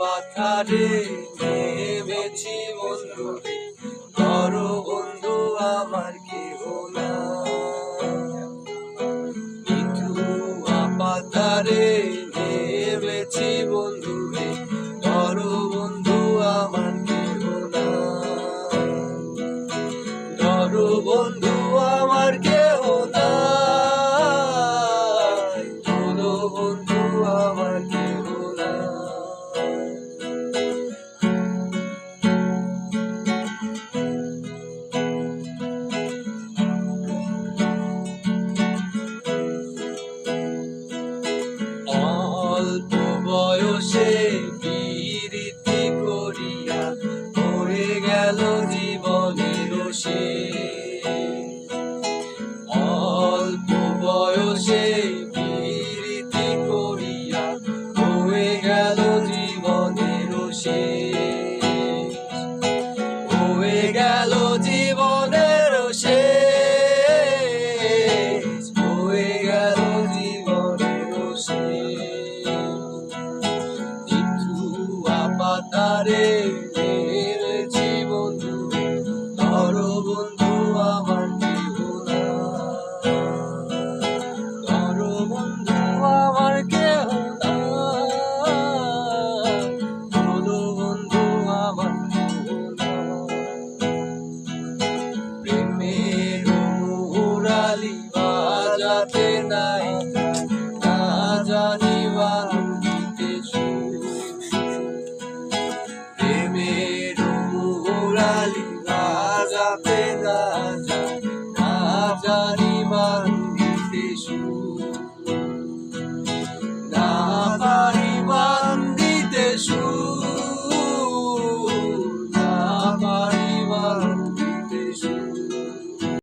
পাথারে নেমেছি বন্ধু। বড় বন্ধু, আমার কি হলো মিঠু আপাতারে নেমেছি বন্ধু বড় বন্ধু, আমার কি হলো বড় বন্ধু, আমার কেহ নাই। বন্ধু বয়সে অল্প বয়সে বিরীতি করিয়া হয়ে গেল জীবনের শেষ। হয়ে গেল জীবনের শেষ। হয়ে গেল জীবনের শেষ। পাতারে রাজা না জানি বান্ধিতে